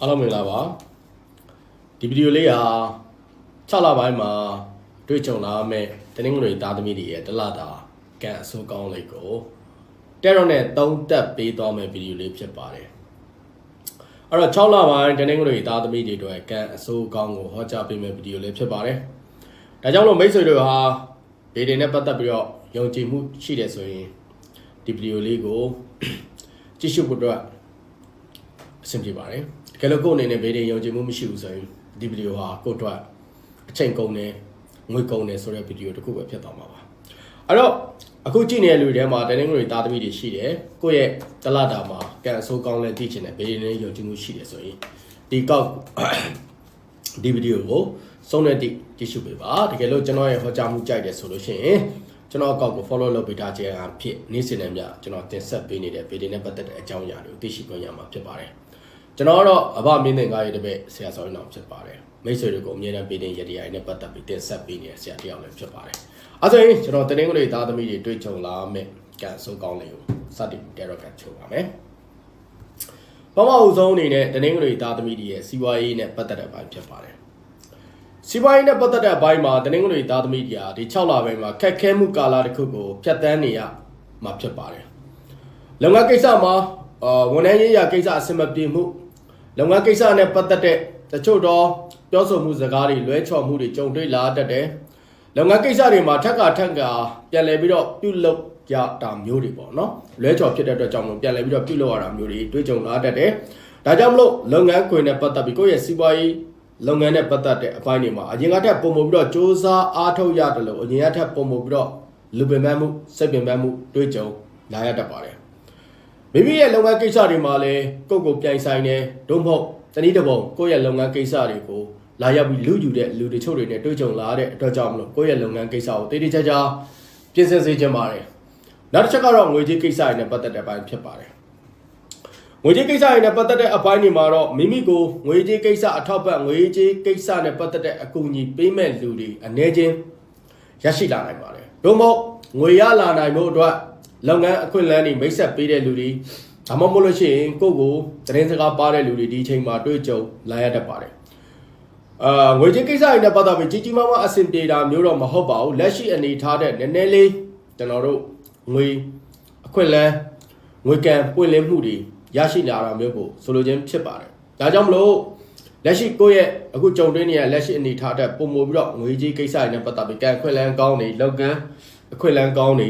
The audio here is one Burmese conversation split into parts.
အားလုံးမင်္ဂလာပါဒီဗီဒီယိုလေးဟာ6လပိုင်းမှာတွေ့ကြုံလာမယ့်တနင်္ဂနွေသားသမီးတွေရဲ့တလတာကန်အစိုးကောင်းလေးကိုတဲရော့နဲ့သုံးသက်ပေးသွားမယ့်ဗီဒီယိုလေးဖြစ်ပါတယ်အဲ့တော့6လပိုင်းတနင်္ဂနွေသားသမီးတွေအတွက်ကန်အစိုးကောင်းကိုဟောကြားပေးမယ့်ဗီဒီယိုလေးဖြစ်ပါတယ်ဒါကြောင့်လို့မိတ်ဆွေတို့ဟာဒေတွေနဲ့ပတ်သက်ပြီးတော့ယုံကြည်မှုရှိတယ်ဆိုရင်ဒီဗီဒီယိုလေးကိုကြည့်ရှုဖို့အတွက် အဆင်ပြေပါတယ်တကယ်လို့ကိုယ့်အနေနဲ့ဘေးတွေယုံကြည်မှုမရှိဘူးဆိုရင်ဒီဗီဒီယိုဟာကိုယ့်အတွက်အချိန်ကုန်တယ်ငွေကုန်တယ်ဆိုတဲ့ဗီဒီယိုတစ်ခုပဲဖြစ်သွားမှာပါအဲ့တော့အခုကြည့်နေတဲ့လူတွေထဲမှာတနင်္ဂနွေသားသမီးတွေရှိတယ်ကိုယ့်ရဲ့တလတာမှာကန်အဆိုးကောင်းလဲသိချင်တယ်ဘေးတွေနဲ့ယုံကြည်မှုရှိတယ်ဆိုရင်ဒီကောက်ဒီဗီဒီယိုကိုစုံတဲ့တိကြည့်ရှုပေးပါတကယ်လို့ကျွန်တော်ရဲ့ဟောကြားမှုကြိုက်တယ်ဆိုလို့ရှိရင်ကျွန်တော်အကောက်ကို follow လုပ်ပေးထားခြင်းအဖြစ်နေ့စဉ်နဲ့မျှကျွန်တော်တင်ဆက်ပေးနေတဲ့ဗီဒီယိုနဲ့ပတ်သက်တဲ့အကြောင်းအရာတွေကိုသိရှိခွင့်ရမှာဖြစ်ပါတယ် ကျွန်တော်ကတော့အဘမင်းသင်ကားရဲ့တပည့်ဆရာစောရင်းအောင်ဖြစ်ပါတယ်မိတ်ဆွေတွေကိုအမြဲတမ်းပေးတဲ့ရည်ရည်နဲ့ပတ်သက်ပြီးတင်ဆက်ပေးနေတဲ့ဆရာတစ်ယောက်လည်းဖြစ်ပါတယ်အဲဆိုရင်ကျွန်တော်တင်းငွေသားသမီးတွေတွေ့ကြုံလာမယ့်ကန်ဆိုးကောင်းလေးကိုစတင်ကြတော့ကန်ချိုးပါမယ်ပမအုပ်ဆုံးအနေနဲ့တင်းငွေသားသမီးတွေရဲ့စီးပွားရေးနဲ့ပတ်သက်တဲ့ပိုင်းဖြစ်ပါတယ်စီးပွားရေးနဲ့ပတ်သက်တဲ့အပိုင်းမှာတနင်္ဂနွေသားသမီးကြီးဟာဒီ6လပိုင်းမှာခက်ခဲမှုကာလတစ်ခုကိုဖျက်ဆီးနေရမှာဖြစ်ပါတယ်။လုပ်ငန်းကိစ္စမှာအာဝန်ထမ်းရေးရာကိစ္စအဆင်မပြေမှု လုပ်ငန်းကိစ္စနဲ့ပတ်သက်တဲ့တချို့တော့ပြောဆိုမှုစကားတွေလွဲချော်မှုတွေကြုံတွေ့လာတတ်တယ်။လုပ်ငန်းကိစ္စတွေမှာထက်ကထက်ကပြန်လည်ပြီးတော့ပြုလုပ်ရတာမျိုးတွေပေါ့နော်။လွဲချော်ဖြစ်တဲ့အတွက်ကြောင့်မို့ပြန်လည်ပြီးတော့ပြုလုပ်ရတာမျိုးတွေတွေ့ကြုံလာတတ်တယ်။ဒါကြောင့်မလို့လုပ်ငန်းခွင်နဲ့ပတ်သက်ပြီးကိုယ့်ရဲ့စီးပွားရေးလုပ်ငန်းနဲ့ပတ်သက်တဲ့အပိုင်းတွေမှာအရင်ကထက်ပုံမပြီးတော့စ조사အားထုတ်ရတယ်လို့အရင်ကထက်ပုံမပြီးတော့လူပင်ပန်းမှုစိတ်ပင်ပန်းမှုတွေ့ကြုံလာရတတ်ပါတယ် မိမိရဲ့လုပ်ငန်းကိစ္စတွေမှာလည်းကိုယ့်ကိုပြိုင်ဆိုင်နေဒုမဟုတ်တနည်းတစ်ပုံကိုယ့်ရဲ့လုပ်ငန်းကိစ္စတွေကိုလာရောက်ပြီးလူယူတဲ့လူတချို့တွေနဲ့တွေ့ကြုံလာတဲ့အတွက်ကြောင့်မလို့ကိုယ့်ရဲ့လုပ်ငန်းကိစ္စကိုတေးတေးချာချာပြင်ဆင်စေချင်ပါတယ်နောက်တစ်ချက်ကတော့ငွေကြေးကိစ္စတွေနဲ့ပတ်သက်တဲ့အပိုင်းဖြစ်ပါတယ်ငွေကြေးကိစ္စတွေနဲ့ပတ်သက်တဲ့အပိုင်းတွေမှာတော့မိမိကိုငွေကြေးကိစ္စအထောက်ပံ့ငွေကြေးကိစ္စနဲ့ပတ်သက်တဲ့အကူအညီပေးမဲ့လူတွေအ ਨੇ ချင်းရရှိလာနိုင်ပါတယ်။တို့မို့ငွေရလာနိုင်ဖို့အတွက် လုပ်ငန်းအခွင့်အလမ်းတွေမိတ်ဆက်ပေးတဲ့လူတွေဒါမှမဟုတ်လို့ရှိရင်ကိုယ့်ကိုသတင်းစကားပါတဲ့လူတွေဒီအချိန်မှာတွေ့ကြုံလာရတတ်ပါတယ်။အာငွေကြေးကိစ္စတွေနဲ့ပတ်သက်ပြီးကြီးကြီးမားမားအဆင်ပြေတာမျိုးတော့မဟုတ်ပါဘူး။လက်ရှိအနေထားတဲ့နည်းနည်းလေးကျွန်တော်တို့ငွေအခွင့်အလမ်းငွေကံပွင့်လင်းမှုတွေရရှိလာတာမျိုးကိုဆိုလိုခြင်းဖြစ်ပါတယ်။ဒါကြောင့်မလို့လက်ရှိကိုယ့်ရဲ့အခုကြုံတွေ့နေရလက်ရှိအနေအထားတဲ့ပုံမပြီးတော့ငွေကြေးကိစ္စတွေနဲ့ပတ်သက်ပြီးကံအခွင့်အလမ်းကောင်းတွေလောက်ကန်အခွင့်အလမ်းကောင်းတွေ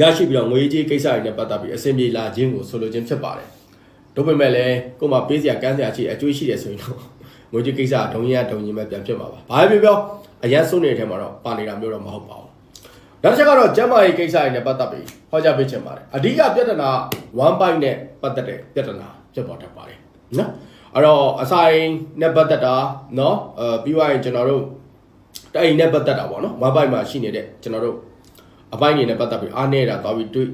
ရရှိပြီးတော့ငွေကြေးကိစ္စတွေနဲ့ပတ်သက်ပြီးအဆင်ပြေလာခြင်းကိုဆိုလိုခြင်းဖြစ်ပါတယ်။တို့ပေမဲ့လည်းကိုယ်မှာပေးစရာကမ်းစရာရှိအကျိုးရှိတယ်ဆိုရင်တော့ငွေကြေးကိစ္စဒုံရဒုံရင်ပဲပြန်ဖြစ်မှာပါ။ဘာပဲပြောပြောအရန်ဆုံးနေတဲ့ထဲမှာတော့ပါနေတာမျိုးတော့မဟုတ်ပါဘူး။နောက်တစ်ချက်ကတော့ကျမ်းမာရေးကိစ္စတွေနဲ့ပတ်သက်ပြီးဟောကြားပေးချင်ပါတယ်အဓိကပြဿနာ1 byte နဲ့ပတ်သက်တဲ့ပြဿနာဖြစ်ပေါ်တတ်ပါတယ်နော်အဲ့တော့အဆိုင်နဲ့ပတ်သက်တာနော်အဲပြီးသွားရင်ကျွန်တော်တို့တိုင်နဲ့ပတ်သက်တာပေါ့နော်1 byte မှာရှိနေတဲ့ကျွန်တော်တို့ အပိုင်းတွေနဲ့ပတ်သက်ပြီးအားနေတာသွားပြီးတွေ့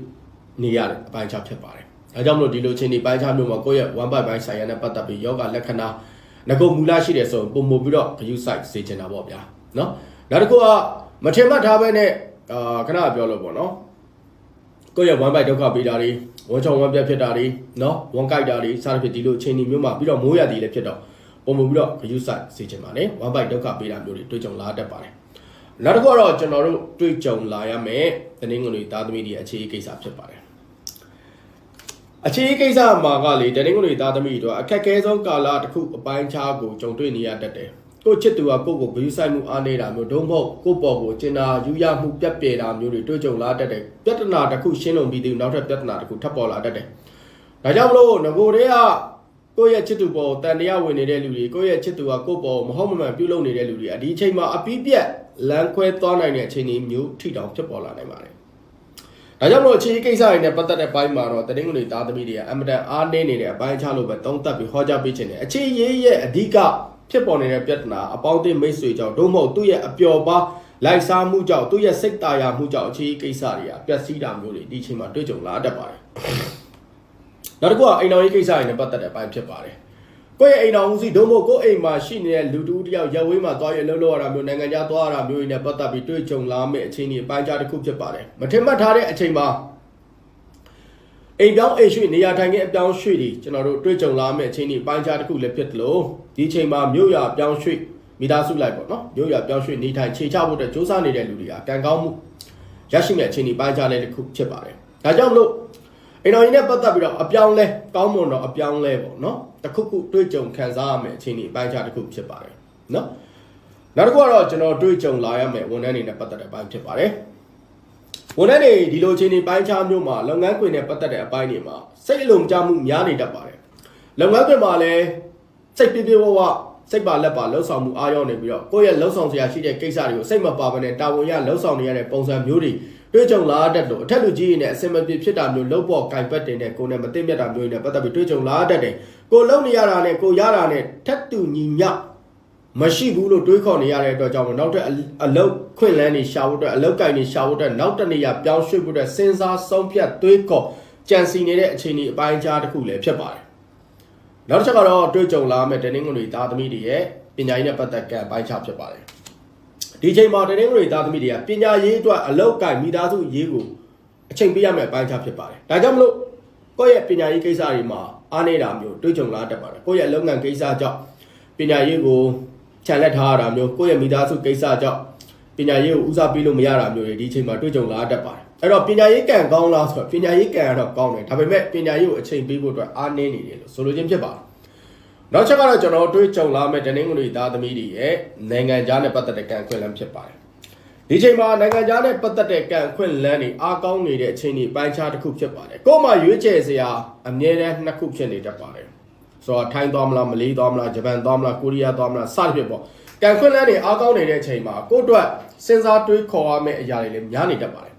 နေရတဲ့အပိုင်းခြားဖြစ်ပါတယ်ဒါကြောင့်မလို့ဒီလိုချင်းဒီပိုင်းခြားမျိုးမှာကိုယ့်ရဲ့1 byte ပိုင်းဆိုင်ရာနဲ့ပတ်သက်ပြီးယောဂလက္ခဏာငကုမူလရှိတယ်ဆိုရင်ပုံမပြီးတော့ view site စေချင်တာပေါ့ဗျာနော်နောက်တစ်ခုကမထင်မှတ်ထားပဲနဲ့အာခဏပြောလို့ပေါ့နော်ကိုယ့်ရဲ့ one byte ဒုက္ခပေးတာတွေဝန်ချောင်ဝမ်းပြတ်ဖြစ်တာတွေနော်ဝန်ကြိုက်တာတွေစသဖြင့်ဒီလိုအချိန်ဒီမျိုးမှာပြီးတော့မိုးရသည်လည်းဖြစ်တော့ပုံမပြီးတော့ view site စေချင်ပါနဲ့ one byte ဒုက္ခပေးတာမျိုးတွေတွေ့ကြုံလာတတ်ပါတယ် နောက်တစ်ခုကတော့ကျွန်တော်တို့တွေ့ကြုံလာရမယ်တနင်္ဂနွေသားသမီးတွေအခြေအကိစ္စဖြစ်ပါတယ်အခြေအကိစ္စမှာကလေတနင်္ဂနွေသားသမီးတို့အခက်အခဲဆုံးကာလတစ်ခုအပိုင်းခြားကိုကြုံတွေ့နေရတတ်တယ်။ကိုယ့်ချစ်သူကကိုယ့်ကိုဂရုစိုက်မှုအားနေတာမျိုးဒုံမဟုတ်ကိုယ့်ပေါ်ကိုကျင်နာယူရမှုပြက်ပြဲတာမျိုးတွေတွေ့ကြုံလာတတ်တယ်။ပြဿနာတစ်ခုရှင်းလုံးပြီးသူနောက်ထပ်ပြဿနာတစ်ခုထပ်ပေါ်လာတတ်တယ်။ဒါကြောင့်မလို့ငကိုတွေက ကိုယ့်ရဲ့ချစ်သူပေါ်တန်တရားဝင်နေတဲ့လူတွေကိုယ့်ရဲ့ချစ်သူကကိုယ့်ပေါ်မဟုတ်မမှန်ပြုလုပ်နေတဲ့လူတွေအဒီအချိန်မှာအပိပြက်လမ်းခွဲသွားနိုင်တဲ့အချိန်ကြီးမျိုးထိတောင်ဖြစ်ပေါ်လာနိုင်ပါတယ်။ဒါကြောင့်မလို့အခြေကိစ္စတွေနဲ့ပတ်သက်တဲ့ဘိုင်းမှာတော့တနင်္ဂနွေသားသမီးတွေကအမတန်အားနည်းနေတဲ့အပိုင်းခြားလို့ပဲသုံးသပ်ပြီးဟောကြားပေးခြင်းတယ်အခြေရေးရဲ့အဓိကဖြစ်ပေါ်နေတဲ့ပြဿနာအပေါင်းအသင်းမိတ်ဆွေကြောင့်ဒုမဟုတ်သူ့ရဲ့အပျော်ပါလိုက်စားမှုကြောင့်သူ့ရဲ့စိတ်တာယာမှုကြောင့်အခြေကိစ္စတွေကပျက်စီးတာမျိုးတွေဒီအချိန်မှာတွေ့ကြုံလာတတ်ပါတယ် နောက်တစ်ခုကအိမ်တော်ရေးကိစ္စတွေနဲ့ပတ်သက်တဲ့အပိုင်းဖြစ်ပါတယ်ကိုယ့်ရဲ့အိမ်တော်ဦးစီးဒုမဟုတ်ကိုယ့်အိမ်မှာရှိနေတဲ့လူတူတယောက်ရက်ဝေးမှာသွားရလှုပ်လှုပ်ရတာမျိုးနိုင်ငံခြားသွားရတာမျိုးတွေနဲ့ပတ်သက်ပြီးတွေ့ကြုံလာမယ့်အခြေအနေအပိုင်းခြားတစ်ခုဖြစ်ပါတယ်မထင်မှတ်ထားတဲ့အချိန်မှာအိမ်ပြောင်းအိမ်ရွှေ့နေရာထိုင်ခင်းအပြောင်းရွှေ့တွေကျွန်တော်တို့တွေ့ကြုံလာမယ့်အချိန်ဒီပိုင်းခြားတစ်ခုလည်းဖြစ်တယ်လို့ဒီအချိန်မှာမြို့ရပြောင်းရွှေ့မိသားစုလိုက်ပေါ့နော်မြို့ရပြောင်းရွှေ့နေထိုင်ခြေချဖို့အတွက်စူးစမ်းနေတဲ့လူတွေကကံကောင်းမှုရရှိမယ့်အချိန်ဒီပိုင်းခြားလည်းတစ်ခုဖြစ်ပါတယ်ဒါကြောင့်မလို့ အိမ်တော်ကြီးနဲ့ပတ်သက်ပြီးတော့အပြောင်းလဲကောင်းမွန်တော့အပြောင်းလဲပေါ့နော်တစ်ခုခုတွေ့ကြုံခံစားရမယ့်အချိန်ဒီပိုင်းခြားတစ်ခုဖြစ်ပါတယ်နော်နောက်တစ်ခုကတော့ကျွန်တော်တွေ့ကြုံလာရမယ့်ဝန်ထမ်းတွေနဲ့ပတ်သက်တဲ့အပိုင်းဖြစ်ပါတယ်ဝန်ထမ်းတွေဒီလိုချင်းနေပိုင်းခြားမျိုးမှာလုပ်ငန်းခွင်နဲ့ပတ်သက်တဲ့အပိုင်းတွေမှာစိတ်အလုံးကြမှုများနေတတ်ပါတယ်လုပ်ငန်းခွင်မှာလည်းစိတ်ပြပြဝဝစိတ်ပါလက်ပါလှုပ်ဆောင်မှုအားရောက်နေပြီးတော့ကိုယ့်ရဲ့လှုပ်ဆောင်စရာရှိတဲ့ကိစ္စတွေကိုစိတ်မပါဘဲနဲ့တာဝန်ရလှုပ်ဆောင်နေရတဲ့ပုံစံမျိုးတွေ တွေ့ကြုံလာတတ်လို့အထက်လူကြီးတွေနဲ့အစင်မပြေဖြစ်တာမျိုးလှုပ်ပေါ်ကင်ပတ်တင်တဲ့ကိုယ်နဲ့မသိမြတ်တာမျိုးတွေနဲ့ပတ်သက်ပြီးတွေ့ကြုံလာတတ်တယ်ကိုလုံနေရတာနဲ့ကိုရတာနဲ့ထက်တူညီမျှမရှိဘူးလို့တွေးခေါ်နေရတဲ့အတွက်ကြောင့်မို့နောက်ထပ်အအလုတ်ခွင့်လန်းနေရှာဖို့အတွက်အလုတ်ကင်နေရှာဖို့အတွက်နောက်တစ်နေရာပြောင်းရွှေ့ဖို့အတွက်စဉ်းစားဆုံးဖြတ်တွေးခေါ်ကြံစီနေတဲ့အခြေအနေအပိုင်းအခြားတစ်ခုလည်းဖြစ်ပါတယ်။နောက်တစ်ချက်ကတော့တွေးကြုံလာမဲ့တင်းငွေသားသမီးတွေရဲ့ပညာရေးနဲ့ပတ်သက်ကအပိုင်းခြားဖြစ်ပါတယ်။ ဒီချိန်မှာတင်းငွေသားသမီးတွေကပညာရေးအတွက်အလုတ်ကင်မိသားစုရေးကိုအချိန်ပေးရမယ့်အပိုင်းခြားဖြစ်ပါတယ်။ဒါကြောင့်မလို့ကိုယ့်ရဲ့ပညာရေးကိစ္စတွေမှာအားနေတာမျိုးတွေးကြုံလာတတ်ပါတယ်။ကိုယ့်ရဲ့လုပ်ငန်းကိစ္စကြောင့်ပညာရေးကိုခြံလက်ထားရတာမျိုးကိုယ့်ရဲ့မိသားစုကိစ္စကြောင့်ပညာရေးကိုဦးစားပေးလို့မရတာမျိုးတွေဒီအချိန်မှာတွေ့ကြုံလာတတ်ပါတယ်အဲ့တော့ပညာရေးကံကောင်းလားဆိုတော့ပညာရေးကံကတော့ကောင်းတယ်ဒါပေမဲ့ပညာရေးကိုအချိန်ပေးဖို့အတွက်အားနည်းနေတယ်လို့ဆိုလိုခြင်းဖြစ်ပါတယ် နောက်ချက်ကတော့ကျွန်တော်တွေ့ကြုံလာမဲ့တနင်္ဂနွေသားသမီးတွေရဲ့နိုင်ငံခြားနဲ့ပတ်သက်တဲ့ကံခွင့်လန်းဖြစ်ပါတယ်ဒီချိန်မှာနိုင်ငံခြားနဲ့ပတ်သက်တဲ့ကံခွင့်လန်းတွေအားကောင်းနေတဲ့အချိန်တွေပိုင်းခြားတစ်ခုဖြစ်ပါတယ်ကို့မှာရွေးချယ်စရာအမြဲတမ်းနှစ်ခုဖြစ်နေတတ်ပါတယ်ဆိုတော့ထိုင်းသွားမလားမလေးသွားမလားဂျပန်သွားမလားကိုရီးယားသွားမလားစသဖြင့်ပေါ့ကံခွင့်လန်းတွေအားကောင်းနေတဲ့အချိန်မှာကိုယ့်အတွက်စဉ်းစားတွေးခေါ်ရမယ့်အရာတွေလည်းများနေတတ်ပါတယ်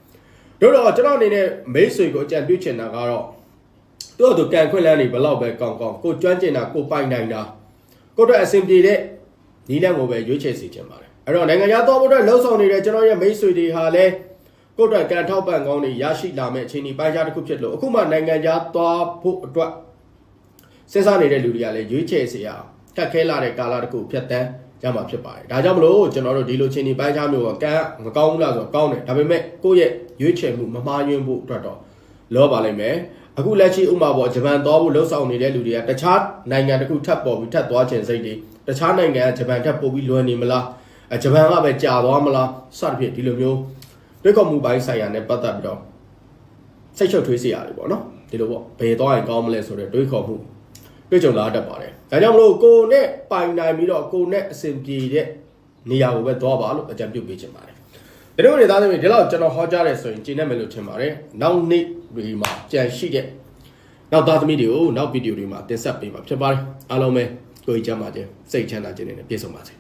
တို့တော့ကျွန်တော်အနေနဲ့မိတ်ဆွေကိုအကြံပြုချင်တာကတော့ သူ့အတူပြန်ခွင့်လန်းနေဘလောက်ပဲကောင်းကောင်းကိုကျွမ်းကျင်တာကိုပိုင်နိုင်တာကိုတော့အဆင်ပြေတဲ့နီးလန့်ကိုပဲရွေးချယ်စီခြင်းပါတယ်အဲ့တော့နိုင်ငံခြားသွားဖို့အတွက်လှုပ်ဆောင်နေတဲ့ကျွန်တော်ရဲ့မိတ်ဆွေတွေဟာလည်းကိုတော့ကန်ထောက်ပံ့ကောင်းတွေရရှိလာမယ့်အခြေအနေပိုင်းခြားတစ်ခုဖြစ်လို့အခုမှနိုင်ငံခြားသွားဖို့အတွက်စဉ်းစားနေတဲ့လူတွေကလည်းရွေးချယ်စရာကတ်ခဲလာတဲ့ကာလတစ်ခုဖြတ်တန်းရမှာဖြစ်ပါတယ်။ဒါကြောင့်မလို့ကျွန်တော်တို့ဒီလိုချင်းဒီပိုင်းခြားမျိုးကကံမကောင်းဘူးလားဆိုတော့ကောင်းတယ်။ဒါပေမဲ့ကိုယ့်ရဲ့ရွေးချယ်မှုမမှားယွင်းဖို့အတွက်တော့လောပါလိမ့်မယ်။ အခုလက်ရှိဥမာပေါ့ဂျပန်သွားဖို့လှုပ်ဆောင်နေတဲ့လူတွေကတခြားနိုင်ငံတစ်ခုထပ်ပေါ်ပြီးထပ်သွားခြင်းစိတ်တွေတခြားနိုင်ငံကဂျပန်ထပ်ပို့ပြီးလွယ်နေမလား။အဲဂျပန်ကပဲကြာသွားမလားစသဖြင့်ဒီလိုမျိုးတွေးခေါ်မှုပိုင်းဆိုင်ရာနဲ့ပတ်သက်ပြီးတော့စိတ်ချုပ်ထွေးစေရတယ်ပေါ့နော်။ဒီလိုပေါ့ဘယ်သွားရင်ကောင်းမလဲဆိုတော့တွေးခေါ်မှုတွေ့ကြုံလာတတ်ပါတယ်။ဒါကြောင့်မလို့ကိုယ်နဲ့ပိုင်နိုင်ပြီးတော့ကိုယ်နဲ့အဆင်ပြေတဲ့နေရာကိုပဲသွားပါလို့အကြံပြုပေးချင်ပါတယ်။ ဒီလိုနေသားသမီးဒီလောက်ကျွန်တော်ဟောကြားတယ်ဆိုရင်ကျင်းနေမယ်လို့ထင်ပါတယ်။နောက်နေ့ဒီမှာကြံရှိတဲ့နောက်သားသမီးတွေကိုနောက်ဗီဒီယိုတွေမှာတင်ဆက်ပေးမှာဖြစ်ပါတယ်။အားလုံးပဲကိုယ်ကြီးချမ်းပါခြင်းစိတ်ချမ်းသာခြင်းတွေနဲ့ပြည့်စုံပါစေ။